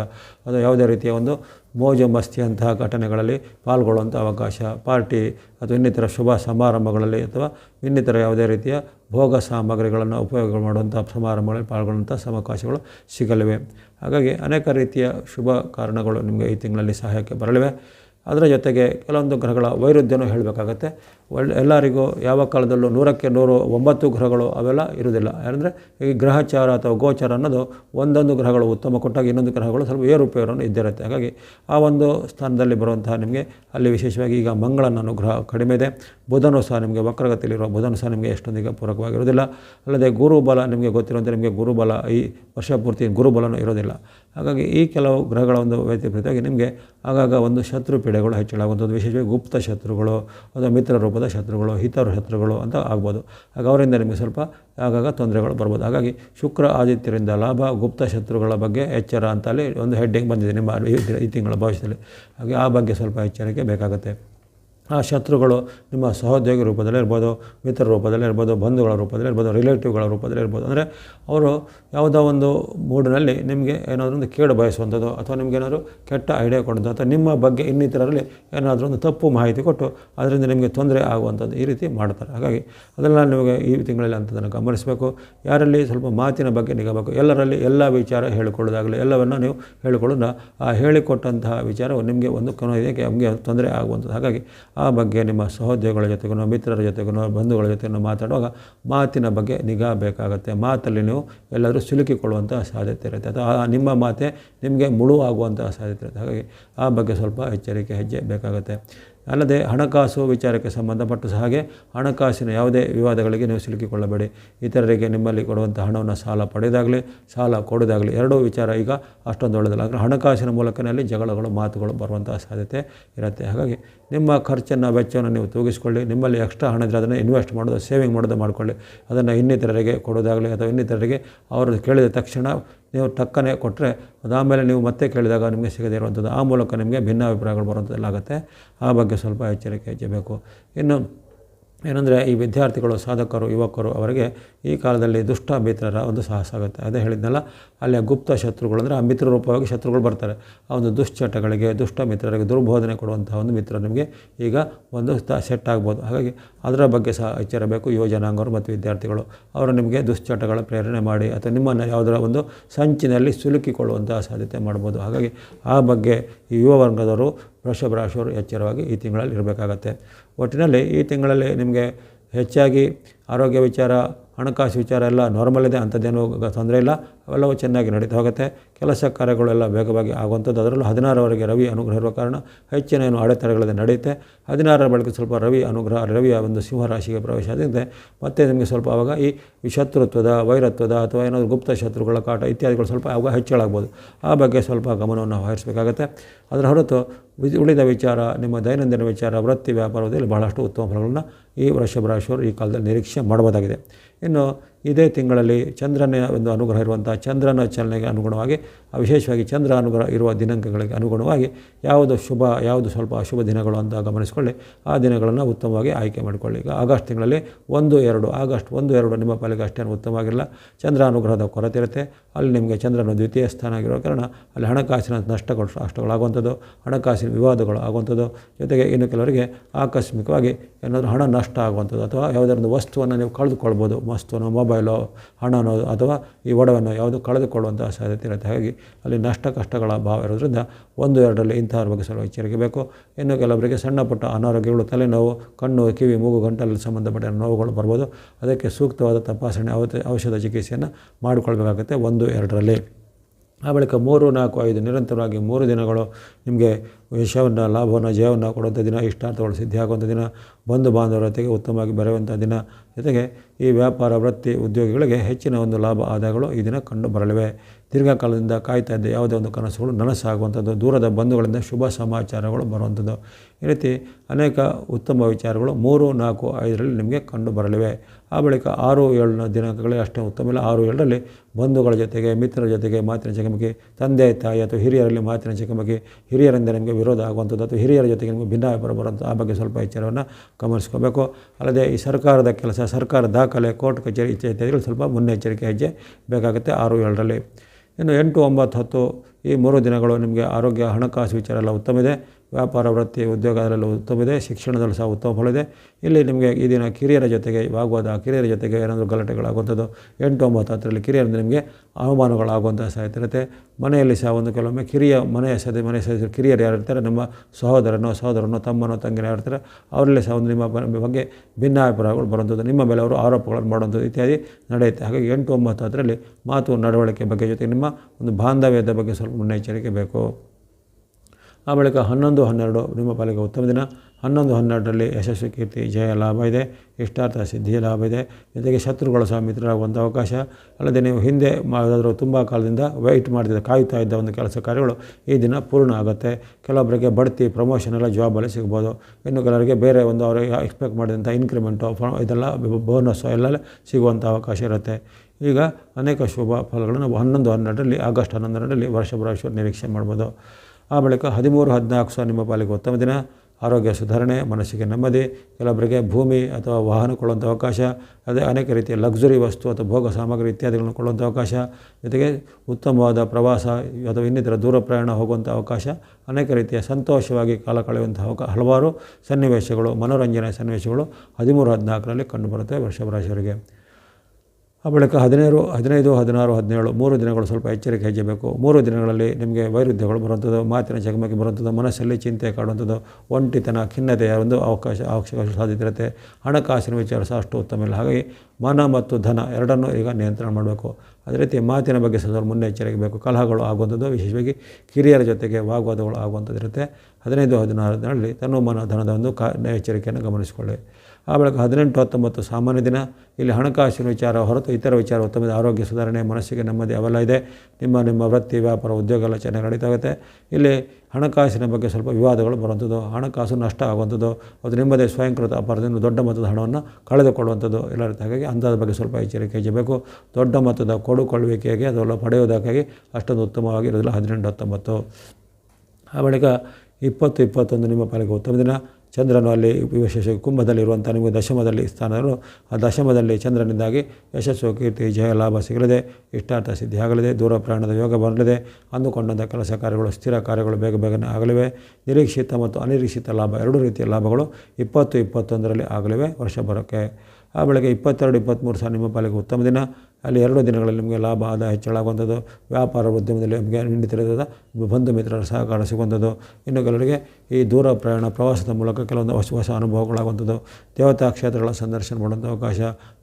S1: ಅದು ಯಾವುದೇ ರೀತಿಯ ಒಂದು ಮೋಜು ಮಸ್ತಿಯಂತಹ ಘಟನೆಗಳಲ್ಲಿ ಪಾಲ್ಗೊಳ್ಳುವಂಥ ಅವಕಾಶ, ಪಾರ್ಟಿ ಅಥವಾ ಇನ್ನಿತರ ಶುಭ ಸಮಾರಂಭಗಳಲ್ಲಿ ಅಥವಾ ಇನ್ನಿತರ ಯಾವುದೇ ರೀತಿಯ ಭೋಗ ಸಾಮಗ್ರಿಗಳನ್ನು ಉಪಯೋಗ ಮಾಡುವಂಥ ಸಮಾರಂಭಗಳಲ್ಲಿ ಪಾಲ್ಗೊಳ್ಳುವಂಥ ಅವಕಾಶಗಳು ಸಿಗಲಿವೆ. ಹಾಗಾಗಿ ಅನೇಕ ರೀತಿಯ ಶುಭ ಕಾರಣಗಳು ನಿಮಗೆ ಈ ತಿಂಗಳಲ್ಲಿ ಸಹಾಯಕ್ಕೆ ಬರಲಿವೆ. ಅದರ ಜೊತೆಗೆ ಕೆಲವೊಂದು ಗ್ರಹಗಳ ವೈರುಧ್ಯನೂ ಹೇಳಬೇಕಾಗತ್ತೆ. ಒಳ್ಳೆ ಎಲ್ಲರಿಗೂ ಯಾವ ಕಾಲದಲ್ಲೂ ನೂರಕ್ಕೆ ನೂರು, ಒಂಬತ್ತು ಗ್ರಹಗಳು ಅವೆಲ್ಲ ಇರುವುದಿಲ್ಲ. ಯಾಕಂದರೆ ಈ ಗ್ರಹಚಾರ ಅಥವಾ ಗೋಚಾರ ಅನ್ನೋದು ಒಂದೊಂದು ಗ್ರಹಗಳು, ಉತ್ತಮ ಕೊಟ್ಟಾಗ ಇನ್ನೊಂದು ಗ್ರಹಗಳು ಸ್ವಲ್ಪ ಏರುಪೇರನ್ನು ಇದ್ದಿರುತ್ತೆ ಹಾಗಾಗಿ ಆ ಒಂದು ಸ್ಥಾನದಲ್ಲಿ ಬರುವಂತಹ ನಿಮಗೆ ಅಲ್ಲಿ ವಿಶೇಷವಾಗಿ ಈಗ ಮಂಗಳನ ಅನುಗ್ರಹ ಕಡಿಮೆ ಇದೆ. ಬುಧನು ಸಹ ನಿಮಗೆ ವಕ್ರಗತಿಯಲ್ಲಿರುವ ಬುಧನು ಸಹ ನಿಮಗೆ ಎಷ್ಟೊಂದಿಗೆ ಪೂರಕವಾಗಿರೋದಿಲ್ಲ ಅಲ್ಲದೆ ಗುರುಬಲ ನಿಮಗೆ ಗೊತ್ತಿರುವಂತೆ ನಿಮಗೆ ಗುರುಬಲ ಈ ವರ್ಷ ಪೂರ್ತಿ ಗುರುಬಲನೂ ಇರೋದಿಲ್ಲ ಹಾಗಾಗಿ ಈ ಕೆಲವು ಗ್ರಹಗಳ ಒಂದು ವ್ಯತಿಪ್ರೀತವಾಗಿ ನಿಮಗೆ ಆಗಾಗ ಒಂದು ಶತ್ರು ಪೀಡೆ ಪೀಡೆಗಳು ಹೆಚ್ಚಳಾಗುವಂಥದ್ದು, ವಿಶೇಷವಾಗಿ ಗುಪ್ತ ಶತ್ರುಗಳು ಅಥವಾ ಮಿತ್ರ ರೂಪದ ಶತ್ರುಗಳು, ಹಿತರ ಶತ್ರುಗಳು ಅಂತ ಆಗ್ಬೋದು. ಹಾಗೆ ಅವರಿಂದ ನಿಮಗೆ ಸ್ವಲ್ಪ ಆಗಾಗ ತೊಂದರೆಗಳು ಬರ್ಬೋದು. ಹಾಗಾಗಿ ಶುಕ್ರ ಆದಿತ್ಯರಿಂದ ಲಾಭ, ಗುಪ್ತ ಶತ್ರುಗಳ ಬಗ್ಗೆ ಎಚ್ಚರ ಅಂತಲ್ಲಿ ಒಂದು ಹೆಡ್ಡಿಂಗ್ ಬಂದಿದೆ ನಿಮ್ಮ ಈ ತಿಂಗಳ ಭವಿಷ್ಯದಲ್ಲಿ. ಹಾಗೆ ಆ ಬಗ್ಗೆ ಸ್ವಲ್ಪ ಎಚ್ಚರಿಕೆ ಬೇಕಾಗುತ್ತೆ. ಆ ಶತ್ರುಗಳು ನಿಮ್ಮ ಸಹೋದ್ಯೋಗಿ ರೂಪದಲ್ಲಿ ಇರ್ಬೋದು, ಮಿತ್ರ ರೂಪದಲ್ಲಿ ಇರ್ಬೋದು, ಬಂಧುಗಳ ರೂಪದಲ್ಲಿ ಇರ್ಬೋದು ರಿಲೇಟಿವ್ಗಳ ರೂಪದಲ್ಲಿ ಇರ್ಬೋದು. ಅಂದರೆ ಅವರು ಯಾವುದೋ ಒಂದು ಮೂಡಿನಲ್ಲಿ ನಿಮಗೆ ಏನಾದರೂ ಒಂದು ಕೇಡು ಬಯಸುವಂಥದ್ದು ಅಥವಾ ನಿಮಗೇನಾದ್ರು ಕೆಟ್ಟ ಐಡಿಯಾ ಕೊಡೋದು ಅಥವಾ ನಿಮ್ಮ ಬಗ್ಗೆ ಇನ್ನಿತರರಲ್ಲಿ ಏನಾದರೂ ಒಂದು ತಪ್ಪು ಮಾಹಿತಿ ಕೊಟ್ಟು ಅದರಿಂದ ನಿಮಗೆ ತೊಂದರೆ ಆಗುವಂಥದ್ದು ಈ ರೀತಿ ಮಾಡ್ತಾರೆ. ಹಾಗಾಗಿ ಅದೆಲ್ಲ ನಿಮಗೆ ಈ ತಿಂಗಳಲ್ಲಿ ಅಂಥದ್ದನ್ನು ಗಮನಿಸಬೇಕು. ಯಾರಲ್ಲಿ ಸ್ವಲ್ಪ ಮಾತಿನ ಬಗ್ಗೆ ನಿಗಬೇಕು. ಎಲ್ಲರಲ್ಲಿ ಎಲ್ಲ ವಿಚಾರ ಹೇಳಿಕೊಳ್ಳೋದಾಗಲಿ, ಎಲ್ಲವನ್ನು ನೀವು ಹೇಳಿಕೊಳ್ಳೋಣ ಆ ಹೇಳಿಕೊಟ್ಟಂತಹ ವಿಚಾರವು ನಿಮಗೆ ಒಂದು ಕೊನೆಗೆ ನಮಗೆ ತೊಂದರೆ ಆಗುವಂಥದ್ದು. ಹಾಗಾಗಿ ಆ ಬಗ್ಗೆ ನಿಮ್ಮ ಸಹೋದ್ಯೋಗಿಗಳ ಜೊತೆಗೂ ಮಿತ್ರರ ಜೊತೆಗೂ ಬಂಧುಗಳ ಜೊತೆಗೂ ಮಾತಾಡುವಾಗ ಮಾತಿನ ಬಗ್ಗೆ ನಿಗಾ ಬೇಕಾಗುತ್ತೆ. ಮಾತಲ್ಲಿ ನೀವು ಎಲ್ಲರೂ ಸಿಲುಕಿಕೊಳ್ಳುವಂಥ ಸಾಧ್ಯತೆ ಇರುತ್ತೆ. ಅಥವಾ ನಿಮ್ಮ ಮಾತೆ ನಿಮಗೆ ಮುಳುವಾಗುವಂಥ ಸಾಧ್ಯತೆ ಇರುತ್ತೆ. ಹಾಗಾಗಿ ಆ ಬಗ್ಗೆ ಸ್ವಲ್ಪ ಎಚ್ಚರಿಕೆ, ಹೆಜ್ಜೆ ಬೇಕಾಗುತ್ತೆ. ಅಲ್ಲದೆ ಹಣಕಾಸು ವಿಚಾರಕ್ಕೆ ಸಂಬಂಧಪಟ್ಟು ಸಹ ಹಾಗೆ ಹಣಕಾಸಿನ ಯಾವುದೇ ವಿವಾದಗಳಿಗೆ ನೀವು ಸಿಲುಕಿಕೊಳ್ಳಬೇಡಿ. ಇತರರಿಗೆ ನಿಮ್ಮಲ್ಲಿ ಕೊಡುವಂಥ ಹಣವನ್ನು ಸಾಲ ಪಡೆಯೋದಾಗಲಿ ಸಾಲ ಕೊಡೋದಾಗಲಿ, ಎರಡೂ ವಿಚಾರ ಈಗ ಅಷ್ಟೊಂದು ಒಳ್ಳೆಯದಲ್ಲ ಅಂದರೆ ಹಣಕಾಸಿನ ಮೂಲಕನಲ್ಲಿ ಜಗಳಗಳು, ಮಾತುಗಳು ಬರುವಂಥ ಸಾಧ್ಯತೆ ಇರುತ್ತೆ. ಹಾಗಾಗಿ ನಿಮ್ಮ ಖರ್ಚನ್ನು, ವೆಚ್ಚವನ್ನು ನೀವು ತೂಗಿಸಿಕೊಳ್ಳಿ. ನಿಮ್ಮಲ್ಲಿ ಎಕ್ಸ್ಟ್ರಾ ಹಣ ಇದ್ದರೆ ಅದನ್ನು ಇನ್ವೆಸ್ಟ್ ಮಾಡೋದು ಸೇವಿಂಗ್ ಮಾಡೋದು ಮಾಡಿಕೊಳ್ಳಿ. ಅದನ್ನು ಇನ್ನಿತರರಿಗೆ ಕೊಡೋದಾಗಲಿ ಅಥವಾ ಇನ್ನಿತರರಿಗೆ ಅವರು ಕೇಳಿದ ತಕ್ಷಣ ನೀವು ಟಕ್ಕನೆ ಕೊಟ್ಟರೆ ಅದಾದಮೇಲೆ ನೀವು ಮತ್ತೆ ಕೇಳಿದಾಗ ನಿಮಗೆ ಸಿಗದೇ ಇರುವಂಥದ್ದು ಆ ಮೂಲಕ ನಿಮಗೆ ಭಿನ್ನಾಭಿಪ್ರಾಯಗಳು ಬರುವಂಥದ್ದೆಲ್ಲ ಆಗುತ್ತೆ. ಆ ಬಗ್ಗೆ ಸ್ವಲ್ಪ ಎಚ್ಚರಿಕೆ ಹೆಚ್ಚಬೇಕು ಇನ್ನು ಏನಂದರೆ ಈ ವಿದ್ಯಾರ್ಥಿಗಳು, ಸಾಧಕರು, ಯುವಕರು ಅವರಿಗೆ ಈ ಕಾಲದಲ್ಲಿ ದುಷ್ಟ ಮಿತ್ರರ ಒಂದು ಸಾಹಸ ಆಗುತ್ತೆ. ಅದೇ ಹೇಳಿದ್ನಲ್ಲ ಅಲ್ಲಿ ಗುಪ್ತ ಶತ್ರುಗಳು ಅಂದರೆ ಆ ಮಿತ್ರ ರೂಪವಾಗಿ ಶತ್ರುಗಳು ಬರ್ತಾರೆ. ಆ ಒಂದು ದುಶ್ಚಟಗಳಿಗೆ ದುಷ್ಟ ಮಿತ್ರರಿಗೆ ದುರ್ಬೋಧನೆ ಕೊಡುವಂತಹ ಒಂದು ಮಿತ್ರ ನಿಮಗೆ ಈಗ ಒಂದು ಸೆಟ್ ಆಗ್ಬೋದು. ಹಾಗಾಗಿ ಅದರ ಬಗ್ಗೆ ಸಹ ಎಚ್ಚರಬೇಕು ಯುವ ಜನಾಂಗರು ಮತ್ತು ವಿದ್ಯಾರ್ಥಿಗಳು, ಅವರು ನಿಮಗೆ ದುಶ್ಚಟಗಳ ಪ್ರೇರಣೆ ಮಾಡಿ ಅಥವಾ ನಿಮ್ಮನ್ನು ಯಾವುದರ ಒಂದು ಸಂಚಿನಲ್ಲಿ ಸಿಲುಕಿಕೊಳ್ಳುವಂತಹ ಸಾಧ್ಯತೆ ಮಾಡ್ಬೋದು. ಹಾಗಾಗಿ ಆ ಬಗ್ಗೆ ಈ ಯುವ ವರ್ಗದವರು ವೃಷಭ ಎಚ್ಚರವಾಗಿ ಈ ತಿಂಗಳಲ್ಲಿ ಇರಬೇಕಾಗತ್ತೆ. ಒಟ್ಟಿನಲ್ಲಿ ಈ ತಿಂಗಳಲ್ಲಿ ನಿಮಗೆ ಹೆಚ್ಚಾಗಿ ಆರೋಗ್ಯ ವಿಚಾರ ಹಣಕಾಸು ವಿಚಾರ ಎಲ್ಲ ನಾರ್ಮಲ್ ಇದೆ, ಅಂಥದ್ದೇನು ತೊಂದರೆ ಇಲ್ಲ. ಅವೆಲ್ಲವೂ ಚೆನ್ನಾಗಿ ನಡೀತಾ ಹೋಗುತ್ತೆ. ಕೆಲಸ ಕಾರ್ಯಗಳೆಲ್ಲ ವೇಗವಾಗಿ ಆಗುವಂಥದ್ದು. ಅದರಲ್ಲೂ ಹದಿನಾರವರೆಗೆ ರವಿ ಅನುಗ್ರಹ ಇರುವ ಕಾರಣ ಹೆಚ್ಚಿನ ಏನು ಅಡೆತಡೆಗಳಿಂದ ನಡೆಯುತ್ತೆ. ಹದಿನಾರರ ಬಳಿಕ ಸ್ವಲ್ಪ ರವಿ ಅನುಗ್ರಹ ರವಿಯ ಒಂದು ಸಿಂಹರಾಶಿಗೆ ಪ್ರವೇಶ ಆದಂತೆ ಮತ್ತೆ ನಿಮಗೆ ಸ್ವಲ್ಪ ಆವಾಗ ಈ ಶತ್ರುತ್ವದ ವೈರತ್ವದ ಅಥವಾ ಏನಾದರೂ ಗುಪ್ತ ಶತ್ರುಗಳ ಕಾಟ ಇತ್ಯಾದಿಗಳು ಸ್ವಲ್ಪ ಆವಾಗ ಹೆಚ್ಚಳಾಗ್ಬೋದು. ಆ ಬಗ್ಗೆ ಸ್ವಲ್ಪ ಗಮನವನ್ನು ವಹಿಸಬೇಕಾಗತ್ತೆ. ಅದರ ಹೊರತು ಉಳಿದ ವಿಚಾರ, ನಿಮ್ಮ ದೈನಂದಿನ ವಿಚಾರ, ವೃತ್ತಿ ವ್ಯಾಪಾರದಲ್ಲಿ ಬಹಳಷ್ಟು ಉತ್ತಮ ಫಲಗಳನ್ನು ಈ ವೃಷಭ ರಾಶಿಯವರು ಈ ಕಾಲದಲ್ಲಿ ನಿರೀಕ್ಷೆ ಮಾಡಬಹುದಾಗಿದೆ. ಇನ್ನು ಇದೇ ತಿಂಗಳಲ್ಲಿ ಚಂದ್ರನ ಒಂದು ಅನುಗ್ರಹ ಇರುವಂಥ ಚಂದ್ರನ ಚಲನೆಗೆ ಅನುಗುಣವಾಗಿ, ವಿಶೇಷವಾಗಿ ಚಂದ್ರ ಅನುಗ್ರಹ ಇರುವ ದಿನಾಂಕಗಳಿಗೆ ಅನುಗುಣವಾಗಿ ಯಾವುದು ಶುಭ, ಯಾವುದು ಸ್ವಲ್ಪ ಅಶುಭ ದಿನಗಳು ಅಂತ ಗಮನಿಸಿಕೊಳ್ಳಿ. ಆ ದಿನಗಳನ್ನು ಉತ್ತಮವಾಗಿ ಆಯ್ಕೆ ಮಾಡಿಕೊಳ್ಳಿ. ಈಗ ಆಗಸ್ಟ್ ತಿಂಗಳಲ್ಲಿ ಒಂದು, ಎರಡು, ಆಗಸ್ಟ್ ಒಂದು, ಎರಡು ನಿಮ್ಮ ಪಾಲಿಗೆ ಅಷ್ಟೇನು ಉತ್ತಮವಾಗಿಲ್ಲ. ಚಂದ್ರ ಅನುಗ್ರಹದ ಕೊರತೆ ಇರುತ್ತೆ. ಅಲ್ಲಿ ನಿಮಗೆ ಚಂದ್ರನ ದ್ವಿತೀಯ ಸ್ಥಾನ ಆಗಿರೋ ಕಾರಣ ಅಲ್ಲಿ ಹಣಕಾಸಿನ ನಷ್ಟಗಳು ನಷ್ಟಗಳಾಗುವಂಥದ್ದು ಹಣಕಾಸಿನ ವಿವಾದಗಳು ಆಗುವಂಥದ್ದು. ಜೊತೆಗೆ ಇನ್ನು ಕೆಲವರಿಗೆ ಆಕಸ್ಮಿಕವಾಗಿ ಏನಾದರೂ ಹಣ ನಷ್ಟ ಆಗುವಂಥದ್ದು ಅಥವಾ ಯಾವುದಾದ್ರು ಒಂದು ವಸ್ತುವನ್ನು ನೀವು ಕಳೆದುಕೊಳ್ಬೋದು. ವಸ್ತುವನ್ನು ಮೊಬೈಲೋ ಹಣನೋ ಅಥವಾ ಈ ಒಡವನ್ನು ಯಾವುದು ಕಳೆದುಕೊಳ್ಳುವಂಥ ಸಾಧ್ಯತೆ ಇರುತ್ತೆ. ಹಾಗಾಗಿ ಅಲ್ಲಿ ನಷ್ಟ ಕಷ್ಟಗಳ ಭಾವ ಇರೋದ್ರಿಂದ ಒಂದು, ಎರಡರಲ್ಲಿ ಇಂತಹ ಬಗ್ಗೆ ಸ್ವಲ್ಪ ಎಚ್ಚರಿಕೆ ಬೇಕು. ಇನ್ನು ಕೆಲವರಿಗೆ ಸಣ್ಣ ಪುಟ್ಟ ಅನಾರೋಗ್ಯಗಳು, ತಲೆನೋವು, ಕಣ್ಣು, ಕಿವಿ, ಮೂಗು, ಗಂಟಲಲ್ಲಿ ಸಂಬಂಧಪಟ್ಟ ನೋವುಗಳು ಬರ್ಬೋದು. ಅದಕ್ಕೆ ಸೂಕ್ತವಾದ ತಪಾಸಣೆ, ಔಷಧ ಚಿಕಿತ್ಸೆಯನ್ನು ಮಾಡಿಕೊಳ್ಬೇಕಾಗುತ್ತೆ ಒಂದು, ಎರಡರಲ್ಲಿ. ಆ ಬಳಿಕ ಮೂರು, ನಾಲ್ಕು, ಐದು ನಿರಂತರವಾಗಿ ಮೂರು ದಿನಗಳು ನಿಮಗೆ ಯಶವನ್ನು, ಲಾಭವನ್ನು, ಜಯವನ್ನು ಕೊಡುವಂಥ ದಿನ, ಇಷ್ಟಾರ್ಥಗಳು ಸಿದ್ಧಿಯಾಗುವಂಥ ದಿನ, ಬಂಧು ಬಾಂಧವರ ಜೊತೆಗೆ ಉತ್ತಮವಾಗಿ ಬರೆಯುವಂಥ ದಿನ. ಜೊತೆಗೆ ಈ ವ್ಯಾಪಾರ, ವೃತ್ತಿ, ಉದ್ಯೋಗಿಗಳಿಗೆ ಹೆಚ್ಚಿನ ಒಂದು ಲಾಭ ಆದಾಯಗಳು ಈ ದಿನ ಕಂಡು ಬರಲಿವೆ. ದೀರ್ಘಕಾಲದಿಂದ ಕಾಯ್ತಾ ಇದ್ದ ಯಾವುದೇ ಒಂದು ಕನಸುಗಳು ನನಸಾಗುವಂಥದ್ದು. ದೂರದ ಬಂಧುಗಳಿಂದ ಶುಭ ಸಮಾಚಾರಗಳು ಬರುವಂಥದ್ದು. ಈ ರೀತಿ ಅನೇಕ ಉತ್ತಮ ವಿಚಾರಗಳು ಮೂರು, ನಾಲ್ಕು, ಐದರಲ್ಲಿ ನಿಮಗೆ ಕಂಡು ಬರಲಿವೆ. ಆ ಬಳಿಕ ಆರು ಏಳನ ದಿನಾಂಕಗಳೇ ಅಷ್ಟೇ ಉತ್ತಮ. ಇಲ್ಲ, ಆರು ಏಳರಲ್ಲಿ ಬಂಧುಗಳ ಜೊತೆಗೆ, ಮಿತ್ರರ ಜೊತೆಗೆ ಮಾತಿನ ಚಕಮಕಿ, ತಂದೆ, ತಾಯಿ ಅಥವಾ ಹಿರಿಯರಲ್ಲಿ ಮಾತಿನ ಚಕಮಕಿ, ಹಿರಿಯರಿಂದ ನಿಮಗೆ ವಿರೋಧ ಆಗುವಂಥದ್ದು ಅಥವಾ ಹಿರಿಯರ ಜೊತೆಗೆ ನಿಮಗೆ ಭಿನ್ನಾಭಿಪ್ರಾಯ ಬರುವಂಥ ಆ ಬಗ್ಗೆ ಸ್ವಲ್ಪ ಎಚ್ಚರವನ್ನು ಗಮನಿಸ್ಕೋಬೇಕು. ಅಲ್ಲದೆ ಈ ಸರ್ಕಾರದ ಕೆಲಸ, ಸರ್ಕಾರ ದಾಖಲೆ, ಕೋರ್ಟ್ ಕಚೇರಿ ಇತ್ಯಾದಿಗಳು ಸ್ವಲ್ಪ ಮುನ್ನೆಚ್ಚರಿಕೆ ಹೆಜ್ಜೆ ಬೇಕಾಗುತ್ತೆ ಆರು ಏಳರಲ್ಲಿ. ಇನ್ನು ಎಂಟು, ಒಂಬತ್ತು, ಹತ್ತು ಈ ಮೂರು ದಿನಗಳು ನಿಮಗೆ ಆರೋಗ್ಯ, ಹಣಕಾಸು ವಿಚಾರ ಎಲ್ಲ ಉತ್ತಮ ಇದೆ. ವ್ಯಾಪಾರ, ವೃತ್ತಿ, ಉದ್ಯೋಗದಲ್ಲೂ ಉತ್ತಮ ಇದೆ ಶಿಕ್ಷಣದಲ್ಲೂ ಸಹ ಉತ್ತಮ ಫಲವಿದೆ ಇಲ್ಲಿ ನಿಮಗೆ ಈ ದಿನ ಕಿರಿಯರ ಜೊತೆಗೆ, ವಾಗ್ವಾದ ಕಿರಿಯರ ಜೊತೆಗೆ ಏನಾದರೂ ಗಲಾಟೆಗಳಾಗುವಂಥದ್ದು ಎಂಟು ಒಂಬತ್ತು ಹತ್ತರಲ್ಲಿ ಕಿರಿಯರಿಂದ ನಿಮಗೆ ಅವಮಾನಗಳಾಗುವಂಥ ಸಾಧ್ಯತೆ ಇರುತ್ತೆ. ಮನೆಯಲ್ಲಿ ಸಹ ಒಂದು ಕೆಲವೊಮ್ಮೆ ಕಿರಿಯ ಮನೆಯ ಸದ ಮನೆ ಸದಸ್ಯರು, ಕಿರಿಯರು ಯಾರು ಇರ್ತಾರೆ, ನಮ್ಮ ಸಹೋದರನೋ ಸಹೋದರನೋ, ತಮ್ಮನೋ, ತಂಗಿನ ಯಾರು ಇರ್ತಾರೆ, ಅವರಲ್ಲಿ ಸಹ ಒಂದು ನಿಮ್ಮ ಬಗ್ಗೆ ಭಿನ್ನಾಭಿಪ್ರಾಯಗಳು ಬರುವಂಥದ್ದು, ನಿಮ್ಮ ಮೇಲೆ ಅವರು ಆರೋಪಗಳನ್ನು ಮಾಡುವಂಥದ್ದು ಇತ್ಯಾದಿ ನಡೆಯುತ್ತೆ. ಹಾಗಾಗಿ ಎಂಟು ಒಂಬತ್ತು ಹತ್ತರಲ್ಲಿ ಮಾತು, ನಡವಳಿಕೆ ಬಗ್ಗೆ ಜೊತೆಗೆ ನಿಮ್ಮ ಒಂದು ಬಾಂಧವ್ಯದ ಬಗ್ಗೆ ಸ್ವಲ್ಪ ಮುನ್ನೆಚ್ಚರಿಕೆ ಬೇಕು. ಆ ಬಳಿಕ ಹನ್ನೊಂದು, ಹನ್ನೆರಡು, ನಿಮ್ಮ ಪಾಲಿಗೆ ಉತ್ತಮ ದಿನ. ಹನ್ನೊಂದು, ಹನ್ನೆರಡರಲ್ಲಿ ಯಶಸ್ವಿ ಕೀರ್ತಿ, ಜಯ, ಲಾಭ ಇದೆ. ಇಷ್ಟಾರ್ಥ ಸಿದ್ಧಿ, ಲಾಭ ಇದೆ. ಜೊತೆಗೆ ಶತ್ರುಗಳು ಸಹ ಮಿತ್ರರಾಗುವಂಥ ಅವಕಾಶ. ಅಲ್ಲದೆ ನೀವು ಹಿಂದೆ ಯಾವುದಾದ್ರೂ ತುಂಬ ಕಾಲದಿಂದ ವೆಯ್ಟ್ ಮಾಡ್ತಿದ್ದ ಕಾಯ್ತಾ ಇದ್ದ ಒಂದು ಕೆಲಸ ಕಾರ್ಯಗಳು ಈ ದಿನ ಪೂರ್ಣ ಆಗುತ್ತೆ. ಕೆಲವೊಬ್ಬರಿಗೆ ಬಡ್ತಿ ಪ್ರಮೋಷನ್ ಎಲ್ಲ ಜಾಬಲ್ಲಿ ಸಿಗ್ಬೋದು. ಇನ್ನು ಕೆಲವರಿಗೆ ಬೇರೆ ಒಂದು ಅವರು ಎಕ್ಸ್ಪೆಕ್ಟ್ ಮಾಡಿದಂಥ ಇನ್ಕ್ರಿಮೆಂಟು ಇದೆಲ್ಲ ಬೋನಸ್ಸು ಎಲ್ಲ ಸಿಗುವಂಥ ಅವಕಾಶ ಇರುತ್ತೆ. ಈಗ ಅನೇಕ ಶುಭ ಫಲಗಳನ್ನು ಹನ್ನೊಂದು, ಹನ್ನೆರಡರಲ್ಲಿ, ಆಗಸ್ಟ್ ಹನ್ನೊಂದರಲ್ಲಿ ವರ್ಷ ಬರೋಶ್ವರ ನಿರೀಕ್ಷೆ ಮಾಡ್ಬೋದು. ಆ ಬಳಿಕ ಹದಿಮೂರು, ಹದಿನಾಲ್ಕು ಸಹ ನಿಮ್ಮ ಪಾಲಿಗೆ ಉತ್ತಮ ದಿನ. ಆರೋಗ್ಯ ಸುಧಾರಣೆ, ಮನಸ್ಸಿಗೆ ನೆಮ್ಮದಿ, ಕೆಲವೊಬ್ಬರಿಗೆ ಭೂಮಿ ಅಥವಾ ವಾಹನ ಕೊಳ್ಳುವಂಥ ಅವಕಾಶ, ಅದೇ ಅನೇಕ ರೀತಿಯ ಲಕ್ಸುರಿ ವಸ್ತು ಅಥವಾ ಭೋಗ ಸಾಮಗ್ರಿ ಇತ್ಯಾದಿಗಳನ್ನು ಕೊಳ್ಳುವಂಥ ಅವಕಾಶ, ಜೊತೆಗೆ ಉತ್ತಮವಾದ ಪ್ರವಾಸ ಅಥವಾ ಇನ್ನಿತರ ದೂರ ಪ್ರಯಾಣ ಹೋಗುವಂಥ ಅವಕಾಶ, ಅನೇಕ ರೀತಿಯ ಸಂತೋಷವಾಗಿ ಕಾಲ ಕಳೆಯುವಂಥ ಅವಕ, ಹಲವಾರು ಸನ್ನಿವೇಶಗಳು, ಮನೋರಂಜನೆ ಸನ್ನಿವೇಶಗಳು ಹದಿಮೂರು, ಹದಿನಾಲ್ಕರಲ್ಲಿ ಕಂಡುಬರುತ್ತೆ ವೃಷಭ ರಾಶಿಯವರಿಗೆ ಆ ಬಳಿಕ ಹದಿನೈದು ಹದಿನೈದು, ಹದಿನಾರು, ಹದಿನೇಳು, ಮೂರು ದಿನಗಳು ಸ್ವಲ್ಪ ಎಚ್ಚರಿಕೆ ಹೆಜ್ಜಬೇಕು ಮೂರು ದಿನಗಳಲ್ಲಿ ನಿಮಗೆ ವೈರುಧ್ಯಗಳು ಬರುವಂಥದ್ದು, ಮಾತಿನ ಚಕಮಕಿ ಬರುವಂಥದ್ದು, ಮನಸ್ಸಲ್ಲಿ ಚಿಂತೆ ಕಾಡುವಂಥದ್ದು, ಒಂಟಿತನ, ಖಿನ್ನತೆಯ ಒಂದು ಅವಕಾಶ ಅವಕಾಶ ಸಾಧ್ಯತೆ ಇರುತ್ತೆ. ಹಣಕಾಸಿನ ವಿಚಾರ ಸಹ ಅಷ್ಟು ಉತ್ತಮ ಇಲ್ಲ. ಹಾಗಾಗಿ ಮನ ಮತ್ತು ಧನ ಎರಡನ್ನೂ ಈಗ ನಿಯಂತ್ರಣ ಮಾಡಬೇಕು. ಅದೇ ರೀತಿ ಮಾತಿನ ಬಗ್ಗೆ ಸಹ ಸ್ವಲ್ಪ ಮುನ್ನೆಚ್ಚರಿಕೆ ಬೇಕು. ಕಲಹಗಳು ಆಗುವಂಥದ್ದು, ವಿಶೇಷವಾಗಿ ಕಿರಿಯರ ಜೊತೆಗೆ ವಾಗ್ವಾದಗಳು ಆಗುವಂಥದ್ದು ಇರುತ್ತೆ. ಹದಿನೈದು, ಹದಿನಾರು ದಿನಗಳಲ್ಲಿ ತನ್ನ ಮನ, ಧನದ ಒಂದು ಕಾ, ಎಚ್ಚರಿಕೆಯನ್ನು ಗಮನಿಸಿಕೊಳ್ಳಿ. ಆ ಬಳಿಕ ಹದಿನೆಂಟು, ಹತ್ತೊಂಬತ್ತು ಸಾಮಾನ್ಯ ದಿನ. ಇಲ್ಲಿ ಹಣಕಾಸಿನ ವಿಚಾರ ಹೊರತು ಇತರ ವಿಚಾರ ಉತ್ತಮ ಆರೋಗ್ಯ ಸುಧಾರಣೆ ಮನಸ್ಸಿಗೆ ನೆಮ್ಮದಿ ಅವೆಲ್ಲ ಇದೆ. ನಿಮ್ಮ ನಿಮ್ಮ ವೃತ್ತಿ, ವ್ಯಾಪಾರ, ಉದ್ಯೋಗ ಎಲ್ಲ ಚೆನ್ನಾಗಿ ನಡೀತಾ ಹೋಗುತ್ತೆ ಇಲ್ಲಿ ಹಣಕಾಸಿನ ಬಗ್ಗೆ ಸ್ವಲ್ಪ ವಿವಾದಗಳು ಬರುವಂಥದ್ದು. ಹಣಕಾಸು ನಷ್ಟ ಆಗುವಂಥದ್ದು. ಅದು ನಿಮ್ಮದೇ ಸ್ವಯಂಕೃತ ಅಪಾರದಿಂದ ದೊಡ್ಡ ಮೊತ್ತದ ಹಣವನ್ನು ಕಳೆದುಕೊಳ್ಳುವಂಥದ್ದು. ಎಲ್ಲ ರೀತಿ ಹಾಗಾಗಿ ಅಂಥದ್ರ ಬಗ್ಗೆ ಸ್ವಲ್ಪ ಎಚ್ಚರಿಕೆ ಹೆಜ್ಜಬೇಕು ದೊಡ್ಡ ಮೊತ್ತದ ಕೊಡುಕೊಳ್ಳುವಿಕೆಗೆ ಅದೆಲ್ಲ ಪಡೆಯೋದಕ್ಕಾಗಿ ಅಷ್ಟೊಂದು ಉತ್ತಮವಾಗಿರೋದಿಲ್ಲ ಹದಿನೆಂಟು, ಹತ್ತೊಂಬತ್ತು. ಆ ಬಳಿಕ ಇಪ್ಪತ್ತು, ಇಪ್ಪತ್ತೊಂದು ನಿಮ್ಮ ಪಾಲಿಗೆ ಉತ್ತಮ ದಿನ. ಚಂದ್ರನು ಅಲ್ಲಿ ವಿಶೇಷ ಕುಂಭದಲ್ಲಿರುವಂಥ ನಿಮಗೆ ದಶಮದಲ್ಲಿ ಸ್ಥಾನರು ಆ ದಶಮದಲ್ಲಿ ಚಂದ್ರನಿಂದಾಗಿ ಯಶಸ್ಸು, ಕೀರ್ತಿ, ಜಯ, ಲಾಭ ಸಿಗಲಿದೆ. ಇಷ್ಟಾರ್ಥ ಸಿದ್ಧಿ ಆಗಲಿದೆ. ದೂರ ಪ್ರಯಾಣದ ಯೋಗ ಬರಲಿದೆ. ಅಂದುಕೊಂಡಂಥ ಕೆಲಸ ಕಾರ್ಯಗಳು, ಸ್ಥಿರ ಕಾರ್ಯಗಳು ಬೇಗ ಬೇಗನೆ ಆಗಲಿವೆ. ನಿರೀಕ್ಷಿತ ಮತ್ತು ಅನಿರೀಕ್ಷಿತ ಲಾಭ, ಎರಡೂ ರೀತಿಯ ಲಾಭಗಳು ಇಪ್ಪತ್ತು ಇಪ್ಪತ್ತೊಂದರಲ್ಲಿ ಆಗಲಿವೆ. ವರ್ಷ ಬರೋಕ್ಕೆ ಆ ಬೆಳಗ್ಗೆ ಇಪ್ಪತ್ತೆರಡು, ಇಪ್ಪತ್ತ್ಮೂರು ಸಹ ನಿಮ್ಮ ಪಾಲಿಗೆ ಉತ್ತಮ ದಿನ. ಅಲ್ಲಿ ಎರಡು ದಿನಗಳಲ್ಲಿ ನಿಮಗೆ ಲಾಭ ಆದ ಹೆಚ್ಚಳ ಆಗುವಂಥದ್ದು ವ್ಯಾಪಾರ ಉದ್ಯಮದಲ್ಲಿ ನಿಮಗೆ ಹಿಂಡಿತಿರೋದ ಬಂಧು ಮಿತ್ರರ ಸಹಕಾರ ಸಿಗುವಂಥದ್ದು. ಇನ್ನು ಕೆಲವರಿಗೆ ಈ ದೂರ ಪ್ರಯಾಣ, ಪ್ರವಾಸದ ಮೂಲಕ ಕೆಲವೊಂದು ಹೊಸ ಹೊಸ ಅನುಭವಗಳಾಗುವಂಥದ್ದು. ದೇವತಾ ಕ್ಷೇತ್ರಗಳ ಸಂದರ್ಶನ ಮಾಡುವಂಥ ಅವಕಾಶ,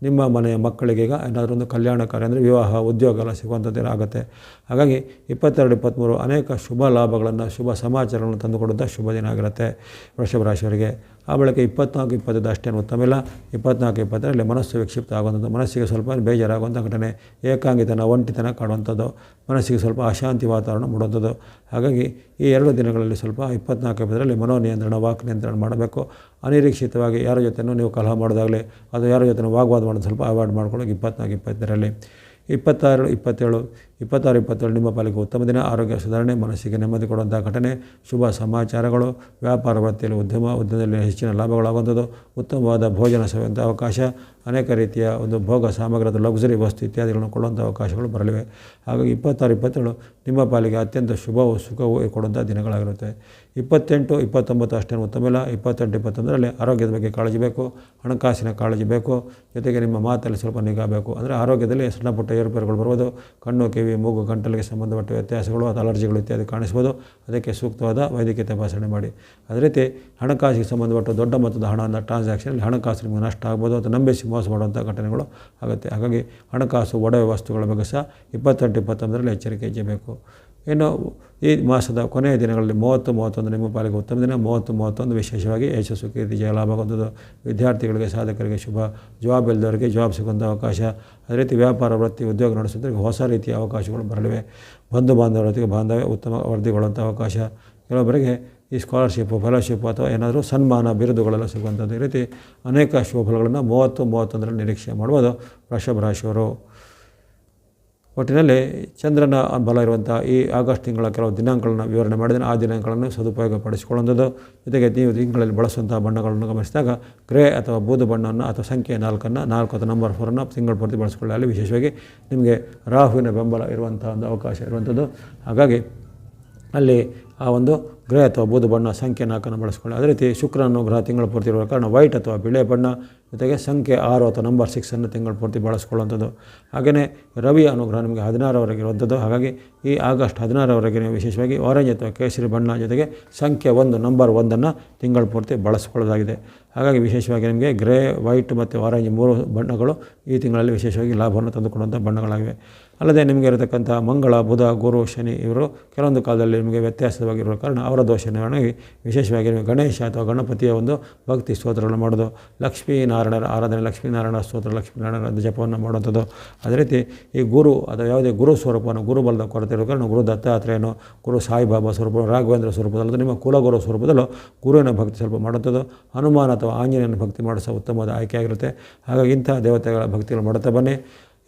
S1: ನಿಮ್ಮ ಮನೆಯ ಮಕ್ಕಳಿಗೆ ಈಗ ಏನಾದರೂ ಒಂದು ಕಲ್ಯಾಣ ಕಾರ್ಯ ಅಂದರೆ ವಿವಾಹ, ಉದ್ಯೋಗ ಎಲ್ಲ ಸಿಗುವಂಥದ್ದು ಆಗುತ್ತೆ ಹಾಗಾಗಿ ಇಪ್ಪತ್ತೆರಡು, ಇಪ್ಪತ್ತ್ಮೂರು ಅನೇಕ ಶುಭ ಲಾಭಗಳನ್ನು, ಶುಭ ಸಮಾಚಾರಗಳನ್ನು ತಂದುಕೊಡುವಂಥ ಶುಭ ದಿನ ಆಗಿರುತ್ತೆ. ವೃಷಭ ರಾಶಿಯವರಿಗೆ ಆ ಬಳಿಕ ಇಪ್ಪತ್ನಾಲ್ಕು ಇಪ್ಪತ್ತೈದು ಅಷ್ಟೇನು ಇಲ್ಲ ಇಪ್ಪತ್ನಾಲ್ಕು ಇಪ್ಪತ್ತರಲ್ಲಿ ಮನಸ್ಸು ವಿಕ್ಷಿಪ್ತ ಆಗುವಂಥದ್ದು, ಮನಸ್ಸಿಗೆ ಸ್ವಲ್ಪ ಬೇಜಾರಾಗುವಂಥ ಘಟನೆ, ಏಕಾಂಗಿತನ, ಒಂಟಿತನ ಕಾಣುವಂಥದ್ದು ಮನಸ್ಸಿಗೆ ಸ್ವಲ್ಪ ಅಶಾಂತಿ ವಾತಾವರಣ ಮೂಡುವಂಥದ್ದು. ಹಾಗಾಗಿ ಈ ಎರಡು ದಿನಗಳಲ್ಲಿ ಸ್ವಲ್ಪ ಇಪ್ಪತ್ನಾಲ್ಕು ಇಪ್ಪತ್ತರಲ್ಲಿ ಮನೋನಿಯಂತ್ರಣ, ವಾಕ್ ನಿಯಂತ್ರಣ ಮಾಡಬೇಕು. ಅನಿರೀಕ್ಷಿತವಾಗಿ ಯಾರ ಜೊತೆನೂ ನೀವು ಕಲಹ ಮಾಡೋದಾಗಲಿ ಅದು ಯಾರ ಜೊತೆ ವಾಗ್ವಾದ ಮಾಡೋದು ಸ್ವಲ್ಪ ಅವಾಯ್ಡ್ ಮಾಡ್ಕೊಳ್ಳೋಕೆ ಇಪ್ಪತ್ನಾಲ್ಕು ಇಪ್ಪತ್ತರಲ್ಲಿ ಇಪ್ಪತ್ತಾರು, ಇಪ್ಪತ್ತೇಳು ಇಪ್ಪತ್ತಾರು ಇಪ್ಪತ್ತೇಳು ನಿಮ್ಮ ಪಾಲಿಗೆ ಉತ್ತಮ ದಿನ, ಆರೋಗ್ಯ ಸುಧಾರಣೆ, ಮನಸ್ಸಿಗೆ ನೆಮ್ಮದಿ ಕೊಡುವಂಥ ಘಟನೆ, ಶುಭ ಸಮಾಚಾರಗಳು, ವ್ಯಾಪಾರ, ವೃತ್ತಿಯಲ್ಲಿ ಉದ್ಯಮ, ಉದ್ಯಮದಲ್ಲಿ ಹೆಚ್ಚಿನ ಲಾಭಗಳಾಗುವಂಥದ್ದು, ಉತ್ತಮವಾದ ಭೋಜನ ಸೇವಂಥ ಅವಕಾಶ, ಅನೇಕ ರೀತಿಯ ಒಂದು ಭೋಗ ಸಾಮಗ್ರದ ಲಕ್ಸುರಿ ವಸ್ತು ಇತ್ಯಾದಿಗಳನ್ನು ಕೊಡುವಂಥ ಅವಕಾಶಗಳು ಬರಲಿವೆ. ಹಾಗಾಗಿ ಇಪ್ಪತ್ತಾರು ಇಪ್ಪತ್ತೇಳು ನಿಮ್ಮ ಪಾಲಿಗೆ ಅತ್ಯಂತ ಶುಭವು ಸುಖವು ಕೊಡುವಂಥ ದಿನಗಳಾಗಿರುತ್ತೆ. ಇಪ್ಪತ್ತೆಂಟು, ಇಪ್ಪತ್ತೊಂಬತ್ತು ಅಷ್ಟೇನು ಉತ್ತಮ ಇಲ್ಲ. ಇಪ್ಪತ್ತೆಂಟು, ಇಪ್ಪತ್ತೊಂದರಲ್ಲಿ ಆರೋಗ್ಯದ ಬಗ್ಗೆ ಕಾಳಜಿ ಬೇಕು, ಹಣಕಾಸಿನ ಕಾಳಜಿ ಬೇಕು, ಜೊತೆಗೆ ನಿಮ್ಮ ಮಾತಲ್ಲಿ ಸ್ವಲ್ಪ ನಿಗಾ ಬೇಕು. ಅಂದರೆ ಆರೋಗ್ಯದಲ್ಲಿ ಸಣ್ಣ ಪುಟ್ಟ ಏರುಪೇರುಗಳು ಬರುವುದು, ಕಣ್ಣು, ಕಿವಿ ಮೂಗು ಗಂಟಲಿಗೆ ಸಂಬಂಧಪಟ್ಟ ವ್ಯತ್ಯಾಸಗಳು ಅಥವಾ ಅಲರ್ಜಿಗಳು ಇತ್ಯಾದಿ ಕಾಣಿಸ್ಬೋದು. ಅದಕ್ಕೆ ಸೂಕ್ತವಾದ ವೈದ್ಯಕೀಯ ತಪಾಸಣೆ ಮಾಡಿ. ಅದೇ ರೀತಿ ಹಣಕಾಸಿಗೆ ಸಂಬಂಧಪಟ್ಟ ದೊಡ್ಡ ಮೊತ್ತದ ಹಣದ ಟ್ರಾನ್ಸಾಕ್ಷನಲ್ಲಿ ಹಣಕಾಸು ನಿಮಗೆ ನಷ್ಟ ಆಗ್ಬೋದು ಅಥವಾ ನಂಬಿಸಿ ಮೋಸ ಮಾಡುವಂಥ ಘಟನೆಗಳು ಆಗುತ್ತೆ. ಹಾಗಾಗಿ ಹಣಕಾಸು ಒಡವೆ ವಸ್ತುಗಳ ಬಗ್ಗೆ ಸಹ ಇಪ್ಪತ್ತೆಂಟು ಇಪ್ಪತ್ತೊಂದರಲ್ಲಿ ಎಚ್ಚರಿಕೆ ಹೆಜ್ಜಬೇಕು ಇನ್ನು ಈ ಮಾಸದ ಕೊನೆಯ ದಿನಗಳಲ್ಲಿ ಮೂವತ್ತು, ಮೂವತ್ತೊಂದು ನಿಮ್ಮ ಪಾಲಿಗೆ ಉತ್ತಮ ದಿನ, ಮೂವತ್ತು, ಮೂವತ್ತೊಂದು ವಿಶೇಷವಾಗಿ ಯಶಸ್ಸು ಕೀರ್ತಿ ಜಯ ಲಾಭ ಆಗುವಂಥದ್ದು ವಿದ್ಯಾರ್ಥಿಗಳಿಗೆ, ಸಾಧಕರಿಗೆ ಶುಭ. ಜಾಬ್ ಇಲ್ಲದವರಿಗೆ ಜಾಬ್ ಸಿಗುವಂಥ ಅವಕಾಶ. ಅದೇ ರೀತಿ ವ್ಯಾಪಾರ, ವೃತ್ತಿ, ಉದ್ಯೋಗ ನಡೆಸೋದ್ರಿಗೆ ಹೊಸ ರೀತಿಯ ಅವಕಾಶಗಳು ಬರಲಿವೆ. ಬಂಧು ಬಾಂಧವರೊತ್ತಿಗೆ ಬಾಂಧವ್ಯ, ಉತ್ತಮ ವರದಿಗೊಳ್ಳುವಂಥ ಅವಕಾಶ. ಕೆಲವೊಬ್ಬರಿಗೆ ಈ ಸ್ಕಾಲರ್ಶಿಪ್ಪು ಫೆಲೋಶಿಪ್ ಅಥವಾ ಏನಾದರೂ ಸನ್ಮಾನ, ಬಿರುದುಗಳೆಲ್ಲ ಸಿಗುವಂಥದ್ದು ಈ ರೀತಿ ಅನೇಕ ಶುಭ ಫಲಗಳನ್ನು ಮೂವತ್ತು, ಮೂವತ್ತೊಂದರಲ್ಲಿ ನಿರೀಕ್ಷೆ ಮಾಡ್ಬೋದು ವೃಷಭ ರಾಶಿಯವರು. ಒಟ್ಟಿನಲ್ಲಿ ಚಂದ್ರನ ಬಲ ಇರುವಂಥ ಈ ಆಗಸ್ಟ್ ತಿಂಗಳ ಕೆಲವು ದಿನಾಂಕಗಳನ್ನು ವಿವರಣೆ ಮಾಡಿದರೆ ಆ ದಿನಾಂಕಗಳನ್ನು ಸದುಪಯೋಗ ಪಡಿಸಿಕೊಳ್ಳುವಂಥದ್ದು ಜೊತೆಗೆ ನೀವು ತಿಂಗಳಲ್ಲಿ ಬಳಸುವಂಥ ಬಣ್ಣಗಳನ್ನು ಗಮನಿಸಿದಾಗ ಗ್ರೇ ಅಥವಾ ಬೂದು ಬಣ್ಣವನ್ನು ಅಥವಾ ಸಂಖ್ಯೆ ನಾಲ್ಕನ್ನು ನಾಲ್ಕು ಅಥವಾ ನಂಬರ್ ಫೋರನ್ನು ತಿಂಗಳ ಪೂರ್ತಿ ಬಳಸಿಕೊಳ್ಳಿ ಅಲ್ಲಿ ವಿಶೇಷವಾಗಿ ನಿಮಗೆ ರಾಹುವಿನ ಬೆಂಬಲ ಇರುವಂಥ ಒಂದು ಅವಕಾಶ ಇರುವಂಥದ್ದು ಹಾಗಾಗಿ ಅಲ್ಲಿ ಆ ಒಂದು ಗ್ರೇ ಅಥವಾ ಬೂದು ಬಣ್ಣ ಸಂಖ್ಯೆ ನಾಲ್ಕನ್ನು ಬಳಸಿಕೊಳ್ಳಿ. ಅದೇ ರೀತಿ ಶುಕ್ರನು ಗ್ರಹ ತಿಂಗಳ ಪೂರ್ತಿ ಇರುವ ಕಾರಣ ವೈಟ್ ಅಥವಾ ಬಿಳೆ ಬಣ್ಣ ಜೊತೆಗೆ ಸಂಖ್ಯೆ ಆರು ಅಥವಾ ನಂಬರ್ ಸಿಕ್ಸನ್ನು ತಿಂಗಳ ಪೂರ್ತಿ ಬಳಸ್ಕೊಳ್ಳುವಂಥದ್ದು. ಹಾಗೆಯೇ ರವಿ ಅನುಗ್ರಹ ನಿಮಗೆ ಹದಿನಾರವರೆಗೆ ಇರುವಂಥದ್ದು. ಹಾಗಾಗಿ ಈ ಆಗಸ್ಟ್ ಹದಿನಾರವರೆಗೆ ನೀವು ವಿಶೇಷವಾಗಿ ಆರೆಂಜ್ ಅಥವಾ ಕೇಸರಿ ಬಣ್ಣ ಜೊತೆಗೆ ಸಂಖ್ಯೆ ಒಂದು ನಂಬರ್ ಒಂದನ್ನು ತಿಂಗಳ ಪೂರ್ತಿ ಬಳಸ್ಕೊಳ್ಳೋದಾಗಿದೆ. ಹಾಗಾಗಿ ವಿಶೇಷವಾಗಿ ನಿಮಗೆ ಗ್ರೇ ವೈಟ್ ಮತ್ತು ಆರೆಂಜ್ ಮೂರು ಬಣ್ಣಗಳು ಈ ತಿಂಗಳಲ್ಲಿ ವಿಶೇಷವಾಗಿ ಲಾಭವನ್ನು ತಂದುಕೊಡುವಂಥ ಬಣ್ಣಗಳಾಗಿವೆ. ಅಲ್ಲದೆ ನಿಮಗೆ ಇರತಕ್ಕಂಥ ಮಂಗಳ, ಬುಧ, ಗುರು, ಶನಿ ಇವರು ಕೆಲವೊಂದು ಕಾಲದಲ್ಲಿ ನಿಮಗೆ ವ್ಯತ್ಯಾಸವಾಗಿರುವ ಕಾರಣ ಅವರ ದೋಷ ನಿವಾರಣೆಗೆ ವಿಶೇಷವಾಗಿ ಗಣೇಶ ಅಥವಾ ಗಣಪತಿಯ ಒಂದು ಭಕ್ತಿ ಸ್ತೋತ್ರಗಳನ್ನು ಮಾಡೋದು. ಲಕ್ಷ್ಮೀನಾರಾಯಣರ ಆರಾಧನೆ, ಲಕ್ಷ್ಮೀನಾರಾಯಣ ಸ್ತೋತ್ರ, ಲಕ್ಷ್ಮೀನಾರಾಯಣ ಜಪವನ್ನು ಮಾಡುವಂಥದ್ದು ಅದೇ ರೀತಿ ಈ ಗುರು ಅಥವಾ ಯಾವುದೇ ಗುರು ಸ್ವರೂಪವನ್ನು ಗುರುಬಲದ ಕೊರತೆ ಇರೋ ಕಾರಣ ಗುರು ದತ್ತಾತ್ರೇಯನು, ಗುರು ಸಾಯಿಬಾಬಾ ಸ್ವರೂಪ, ರಾಘವೇಂದ್ರ ಸ್ವರೂಪದಲ್ಲಿ ನಿಮ್ಮ ಕುಲಗುರು ಸ್ವರೂಪದಲ್ಲೂ ಗುರುವಿನ ಭಕ್ತಿ ಸ್ವಲ್ಪ ಮಾಡುವಂಥದ್ದು ಹನುಮಾನ ಅಥವಾ ಆಂಜನೇಯನ ಭಕ್ತಿ ಮಾಡಿಸೋ ಉತ್ತಮವಾದ ಆಯ್ಕೆಯಾಗಿರುತ್ತೆ ಹಾಗಾಗಿ ಇಂಥ ದೇವತೆಗಳ ಭಕ್ತಿಗಳು ಮಾಡುತ್ತಾ ಬನ್ನಿ.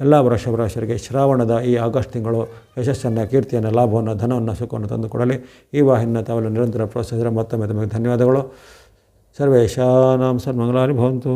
S1: ಎಲ್ಲ ವೃಷಭರಾಶರಿಗೆ ಶ್ರಾವಣದ ಈ ಆಗಸ್ಟ್ ತಿಂಗಳು ಯಶಸ್ಸನ್ನು, ಕೀರ್ತಿಯನ್ನು, ಲಾಭವನ್ನು, ಧನವನ್ನು, ಸುಖವನ್ನು ತಂದುಕೊಡಲಿ ಈ ವಾಹಿನ ತಾವೆಲ್ಲ ನಿರಂತರ ಪ್ರೋತ್ಸಾಹಿಸಿದರೆ ಮತ್ತೊಮ್ಮೆ ತಮಗೆ ಧನ್ಯವಾದಗಳು. ಸರ್ವೇಶಾನಾಂ ಸನ್ಮಂಗಲಾನಿ ಭವಂತು.